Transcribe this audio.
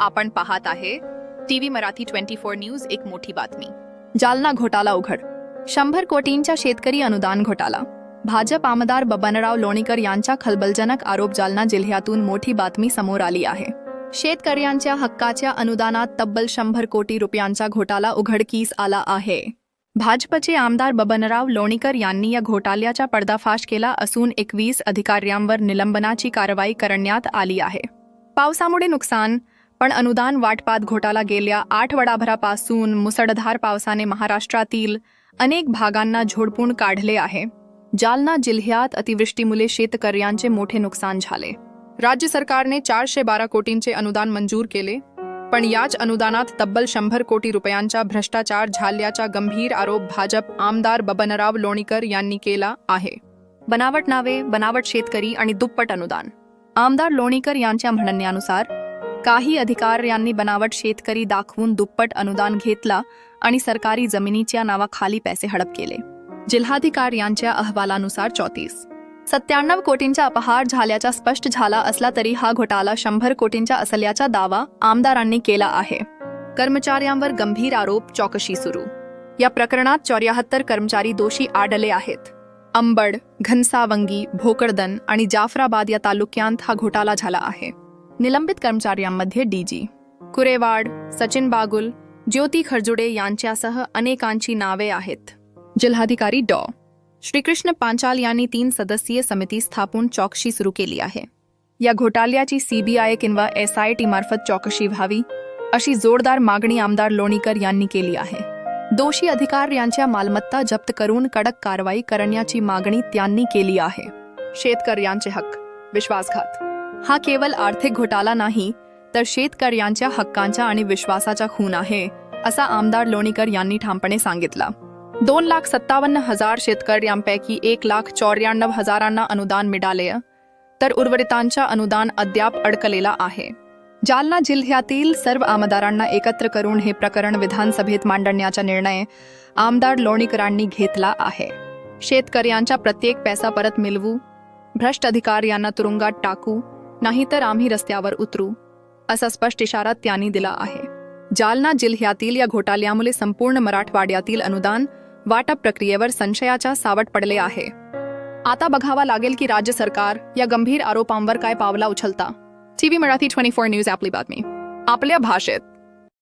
आपण पाहत आहे TV Marathi twenty four news एक मोठी बातमी. जालना घोटाला उघड. शंभर कोटींच्या शेतकरी अनुदान घोटाला. भाजप आमदार बबनराव लोणीकर यांच्या खलबलजनक आरोप जालना जिल्ह्यातून मोठी बातमी समोर आली आहे. शेतकऱ्यांच्या हक्काच्या अनुदानात तब्बल शंभर कोटी रुपयांचा घोटाला उघडकीस आला आहे. भाजपचे आमदार बबनराव लोणीकर यांनी या घोटाळ्याचा पर्दाफाश केला असून एकवीस अधिकाऱ्यांवर निलंबनाची कारवाई करण्यात आली आहे. पावसामुळे नुकसान पण अनुदान वाटपात घोटाला गेल्या आठवडाभरापासून मुसळधार पावसाने महाराष्ट्रातील अनेक भागांना झोडपून काढले आहे. जालना जिल्ह्यात अतिवृष्टीमुळे शेतकऱ्यांचे मोठे नुकसान झाले. राज्य सरकारने चारशे बारा कोटींचे अनुदान मंजूर केले पण याच अनुदानात तब्बल शंभर कोटी रुपयांचा भ्रष्टाचार झाल्याचा गंभीर आरोप भाजप आमदार बबनराव लोणीकर यांनी केला आहे. बनावट नावे बनावट शेतकरी आणि दुप्पट अनुदान. आमदार लोणीकर यांच्या म्हणण्यानुसार काही अधिकार यांनी बनावट शेतकरी दाखवून दुप्पट अनुदान घेतला आणि सरकारी जमिनीच्या नावाखाली पैसे हडप केले. जिल्हाधिकार यांच्या अहवालानुसार चौतीस. सत्त्याण्णव कोटींचा अपहार झाल्याचा स्पष्ट झाला असला तरी हा घोटाळा शंभर कोटींचा असल्याचा दावा आमदारांनी केला आहे. कर्मचाऱ्यांवर गंभीर आरोप चौकशी सुरू. या प्रकरणात चौऱ्याहत्तर कर्मचारी दोषी आढळले आहेत. अंबड घनसावंगी भोकरदन आणि जाफराबाद या तालुक्यांत हा घोटाळा झाला आहे. निलंबित कर्मचाऱ्यांमध्ये डीजी. कुरेवाड सचिन बागुल ज्योती खरजुडे यांच्यासह अनेकांची नावे आहेत. जिल्हाधिकारी डॉ. श्रीकृष्ण पांचाल यांनी तीन सदस्यीय समिती स्थापून चौकशी सुरू केली आहे. या घोटाळ्याची सीबीआय किंवा एस आय टी मार्फत चौकशी व्हावी अशी जोरदार मागणी आमदार लोणीकर यांनी केली आहे. दोषी अधिकार यांच्या मालमत्ता जप्त करून कडक कारवाई करण्याची मागणी त्यांनी केली आहे. शेतकर यांचे हक्क. विश्वासघात. हा केवळ आर्थिक घोटाळा नाही तर शेतकऱ्यांच्या हक्कांचा आणि विश्वासाचा खून आहे असा आमदार लोणीकर यांनी ठामपणे सांगितला. दोन लाख सत्तावन्न हजार शेतकऱ्यांपैकी एक लाख चौऱ्याण्णव हजारांना अनुदान मिळाले तर उर्वरितांच्या अनुदान अद्याप अडकलेला आहे. जालना जिल्ह्यातील सर्व आमदारांना एकत्र करून हे प्रकरण विधानसभेत मांडण्याचा निर्णय आमदार लोणीकरांनी घेतला आहे. शेतकऱ्यांचा प्रत्येक पैसा परत मिळवू भ्रष्ट अधिकाऱ्यांना तुरुंगात टाकू नाहीतर आम्ही रस्त्यावर उतरू असा स्पष्ट इशारा त्यांनी दिला आहे. जालना जिल्ह्यातील या घोटाळ्यामुळे संपूर्ण मराठवाड्यातील अनुदान वाटप प्रक्रियेवर संशयाचा सावट पडले आहे. आता बघावा लागेल की राज्य सरकार या गंभीर आरोपांवर काय पावला उचलता. TV Marathi twenty four news आपली बातमी. आपल्या भाषेत.